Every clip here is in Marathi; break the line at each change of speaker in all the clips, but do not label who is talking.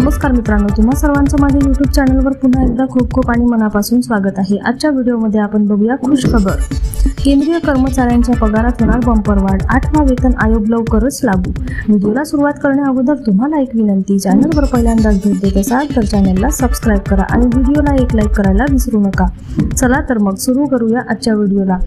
नमस्कार मित्रांनो तुम्हा सर्वांचं माझ्या युट्यूब चॅनलवर पुन्हा एकदा खूप खूप आणि मनापासून स्वागत आहे. आजच्या व्हिडिओमध्ये आपण बघूया खुश खबर. केंद्रीय कर्मचाऱ्यांच्या पगारात होणार बंपर वाढ. आठवा वेतन आयोग लवकरच लागू. व्हिडिओला सुरुवात करण्या अगोदर तुम्हाला एक विनंती चॅनलवर पहिल्यांदाच भेट देत असाल तर चॅनलला सबस्क्राईब करा आणि व्हिडिओला एक लाईक करायला विसरू नका. चला तर मग सुरू करूया आजच्या व्हिडिओला.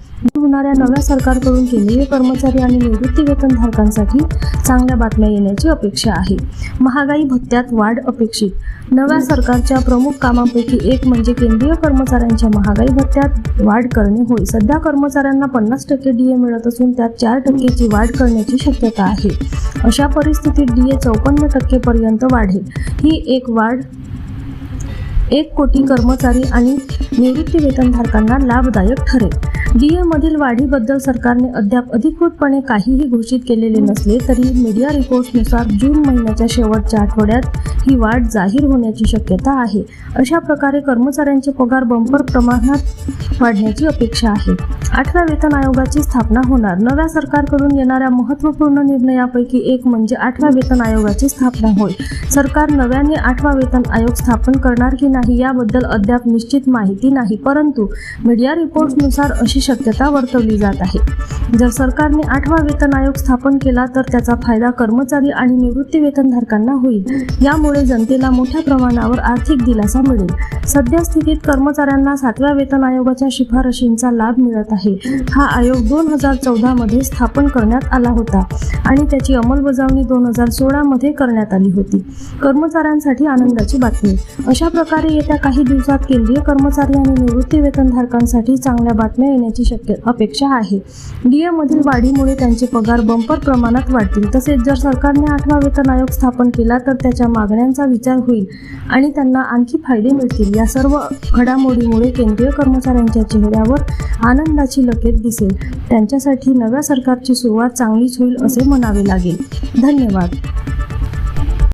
होणाऱ्या नव्या सरकारकडून केंद्रीय कर्मचारी आणि निवृत्ती वेतनधारकांसाठी चांगल्या बातम्या येण्याची अपेक्षा आहे. महागाई भत्त्यात वाढ अपेक्षित. नव्या सरकारच्या प्रमुख कामांपैकी एक म्हणजे केंद्रीय कर्मचाऱ्यांच्या महागाई भत्त्यात वाढ करणे होय. सध्या कर्मचाऱ्यांना पन्नास टक्के डीए मिळत असून त्यात चार टक्केची वाढ करण्याची शक्यता आहे. अशा परिस्थितीत डीए चौपन्न टक्केपर्यंत वाढेल. ही एक वाढ एक कोटी कर्मचारी आणि निवृत्ती वेतनधारकांना लाभदायक ठरेल. डीएमधील वाढीबद्दल सरकारने अद्याप अधिकृतपणे काहीही घोषित केलेले नसले तरी मीडिया रिपोर्ट्सनुसार जून महिन्याच्या शेवटच्या आठवड्यात ही वाढ जाहीर होण्याची शक्यता आहे. अशा प्रकारे कर्मचाऱ्यांचे पगार बंपर प्रमाणात वाढण्याची अपेक्षा आहे. आठव्या वेतन आयोगाची स्थापना होणार. नव्या सरकारकडून येणाऱ्या महत्त्वपूर्ण निर्णयापैकी एक म्हणजे आठव्या वेतन आयोगाची स्थापना होय. सरकार नव्याने आठवा वेतन आयोग स्थापन करणार की नाही याबद्दल अद्याप निश्चित माहिती नाही. परंतु मीडिया रिपोर्ट्सनुसार अशी शक्यता वर्तवली जात आहे. जर सरकारने आठवा वेतन आयोग स्थापन केला तर त्याचा फायदा कर्मचारी आणि निवृत्ती वेतनधारकांना होईल. यामुळे जनतेला मोठ्या प्रमाणावर आर्थिक दिलासा मिळेल. सध्या स्थितीत कर्मचाऱ्यांना सातव्या वेतन आयोगाच्या शिफारशींचा लाभ मिळत आहे. हा आयोग दोन हजार चौदा मध्ये स्थापन करण्यात आला होता आणि त्याची अंमलबजावणी दोन हजार सोळा मध्ये करण्यात आली होती. कर्मचाऱ्यांसाठी आनंदाची बातमी. अशा प्रकारे येत्या काही दिवसात केंद्रीय कर्मचारी आणि निवृत्ती वेतनधारकांसाठी चांगल्या बातम्या येण्याची शक्य अपेक्षा आहे. डीए मधील वाढीमुळे त्यांचे पगार बंपर प्रमाणात वाढतील. तसेच जर सरकारने आठवा वेतन आयोग स्थापन केला तर त्याच्या मागण्यांचा विचार होईल आणि त्यांना आणखी फायदे मिळतील. या सर्व घडामोडीमुळे केंद्रीय कर्मचाऱ्यांच्या चेहऱ्यावर आनंदाची लकेट दिसेल. त्यांच्यासाठी नव्या सरकारची सुरुवात चांगलीच होईल असे म्हणावे लागेल. धन्यवाद.